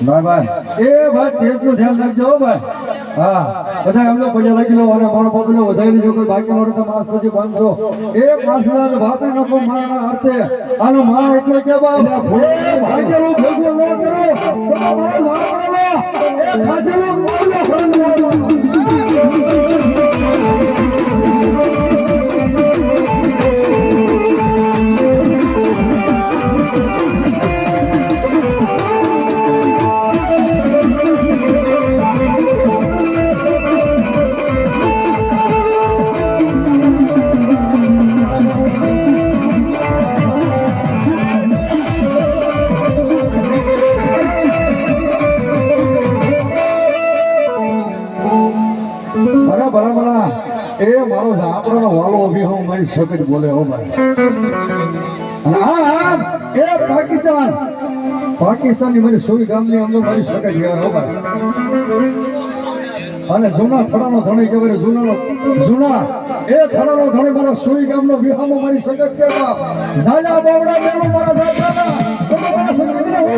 ભાઈ ભાઈ એ ભાઈ તેજનું ધ્યાન રાખજો ભાઈ. હા, બધા એમનો પૈસા લખી લો અને મારો પગલો વધારી જો કોઈ બાકી મળે તો માસ પછી પાંચસો. એક માસના વાત નકો મારના અર્થે આનો માં એટલે કે બાપ, ભાગેલું, ભેગું ન કરો. તો એ મારો ઝાપડાનો વાલો ઊભી હું મારી સકજ બોલે, હો ભાઈ. હા હા, એ પાકિસ્તાન. પાકિસ્તાનની મારી સોઈ ગામની અંદર મારી સકજ કહેવાય હો ભાઈ. અને જૂના થડાનો ધણી કહેવાય, જૂનાનો, જૂના, એ થડાનો ધણી મારા સોઈ ગામનો વિહામો મારી સકજ કહેવા ઝાલા બાવડા મેળો મારા ઝાપડાના